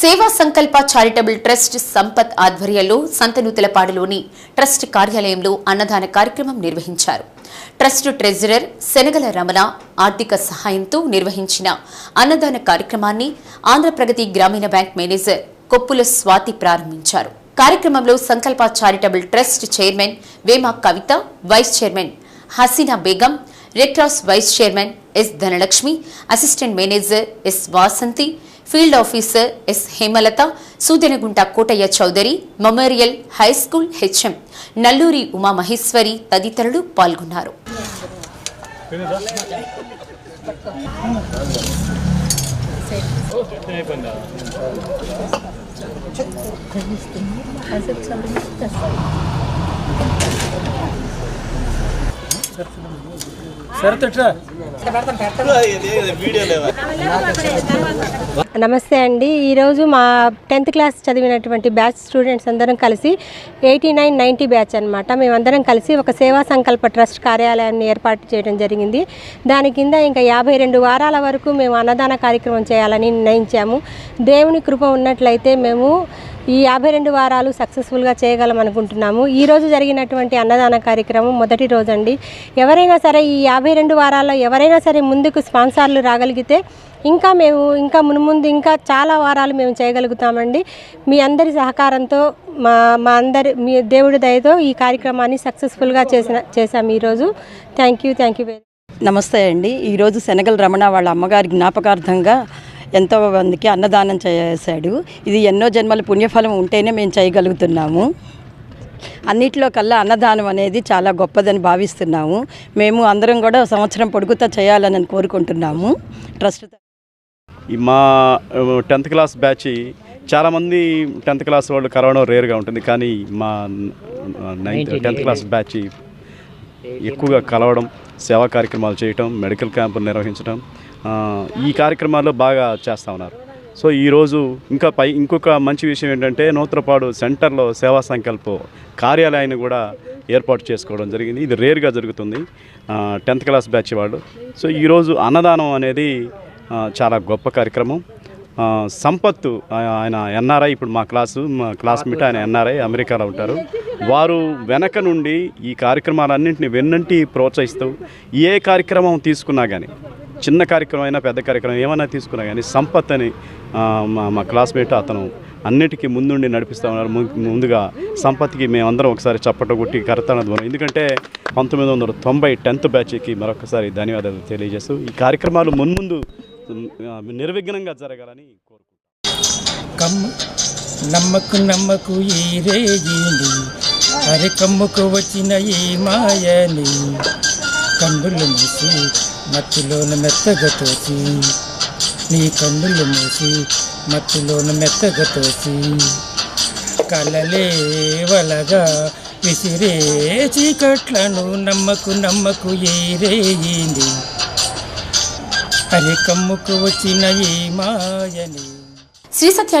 సేవా సంకల్ప charitable trust Sampath ఆధ్వర్యంలో సంతనూతలపాడులోని ట్రస్ట్ కార్యాలయంలో అన్నదాన కార్యక్రమం నిర్వహించారు. ట్రస్ట్ ట్రెజరర్ శనగల రమణ ఆర్థిక సహాయంతో నిర్వహించిన అన్నదాన కార్యక్రమాన్ని ఆంధ్రప్రగతి గ్రామీణ బ్యాంక్ మేనేజర్ కొప్పుల స్వాతి ప్రారంభించారు. కార్యక్రమంలో Sankalpa charitable trust chairman Vema Kavitha vice chairman Hasina Begum red cross vice chairman S Dhanalakshmi assistant manager S Vasanthi field officer S Hemalatha Sudenagunta Kotaiah Chowdary memorial high school HM Nalluri Umamaheswari తదితరులు పాల్గొన్నారు. నమస్తే అండి. ఈరోజు మా tenth class చదివినటువంటి batch students అందరం కలిసి eighty nine ninety batch అనమాట మేమందరం కలిసి ఒక సేవా సంకల్ప ట్రస్ట్ కార్యాలయాన్ని ఏర్పాటు చేయడం జరిగింది. దాని కింద ఇంకా యాభై రెండు వారాల వరకు మేము అన్నదాన కార్యక్రమం చేయాలని నిర్ణయించాము. దేవుని కృప ఉన్నట్లయితే మేము ఈ యాభై రెండు వారాలు సక్సెస్ఫుల్గా చేయగలం అనుకుంటున్నాము. ఈరోజు జరిగినటువంటి అన్నదాన కార్యక్రమం మొదటి రోజు అండి ఎవరైనా సరే ఈ యాభై రెండు వారాల్లో ఎవరైనా సరే ముందుకు స్పాన్సర్లు రాగలిగితే ఇంకా మేము ఇంకా మునుముందు ఇంకా చాలా వారాలు మేము చేయగలుగుతామండి. మీ అందరి సహకారంతో మా మా అందరి మీ దేవుడి దయతో ఈ కార్యక్రమాన్ని సక్సెస్ఫుల్గా చేసిన చేశాము ఈరోజు thank you thank you very నమస్తే అండి. ఈరోజు శనగల రమణ వాళ్ళ అమ్మగారి జ్ఞాపకార్థంగా ఎంతో మందికి అన్నదానం చేశాడు. ఇది ఎన్నో జన్మల పుణ్యఫలం ఉంటేనే మేము చేయగలుగుతున్నాము. అన్నిట్లో కల్లా అన్నదానం అనేది చాలా గొప్పదని భావిస్తున్నాము. మేము అందరం కూడా సంవత్సరం పొడుగుతా చేయాలని కోరుకుంటున్నాము. ట్రస్ట్ మా టెన్త్ క్లాస్ బ్యాచ్ చాలామంది టెన్త్ క్లాస్ వాళ్ళు కరోనా రేర్గా ఉంటుంది. కానీ మా నైన్త్ టెన్త్ క్లాస్ బ్యాచ్ ఎక్కువగా కలవడం సేవా కార్యక్రమాలు చేయటం మెడికల్ క్యాంపులు నిర్వహించడం ఈ కార్యక్రమాల్లో బాగా చేస్తూ ఉన్నారు. సో ఈరోజు ఇంకా పై ఇంకొక మంచి విషయం ఏంటంటే నూత్రపాడు సెంటర్లో సేవా సంకల్ప కార్యాలయాన్ని కూడా ఏర్పాటు చేసుకోవడం జరిగింది. ఇది రేర్గా జరుగుతుంది. టెన్త్ క్లాస్ బ్యాచ్ వాళ్ళు. సో ఈరోజు అన్నదానం అనేది చాలా గొప్ప కార్యక్రమం. సంపత్తు ఆయన ఎన్ఆర్ఐ ఇప్పుడు మా క్లాసు మా క్లాస్మేట్ ఆయన ఎన్ఆర్ఐ అమెరికాలో ఉంటారు. వారు వెనక నుండి ఈ కార్యక్రమాలన్నింటినీ వెన్నంటి ప్రోత్సహిస్తూ ఏ కార్యక్రమం తీసుకున్నా కానీ చిన్న కార్యక్రమం అయినా పెద్ద కార్యక్రమం ఏమైనా తీసుకున్నా కానీ సంపత్ అని మా క్లాస్మేట్ అతను అన్నిటికీ ముందుండి నడిపిస్తూ ఉన్నారు. ము- ముందుగా సంపత్కి మేమందరం ఒకసారి చప్పట కొట్టి కరతాన ద్వారా ఎందుకంటే పంతొమ్మిది వందల తొంభై టెన్త్ బ్యాచ్కి మరొకసారి ధన్యవాదాలు తెలియజేస్తూ ఈ కార్యక్రమాలు మున్ముందు నిర్విఘ్నంగా జరగాలని కోరుకుంటున్నాను కమ్ము నమ్మకు నమ్మకు ఈ రేగింది అరే కమ్ముకు వచ్చిన ఈ మాయని కన్నులు మూసి మత్తులోన మెత్తగా తోసి నీ కన్నులు మూసి మత్తులోన మెత్తగా తోసి విసిరే చీకట్లను నమ్మకు నమ్మకు ఏరేయింది అరే కమ్ముకు వచ్చిన ఈ మాయని శ్రీ సత్య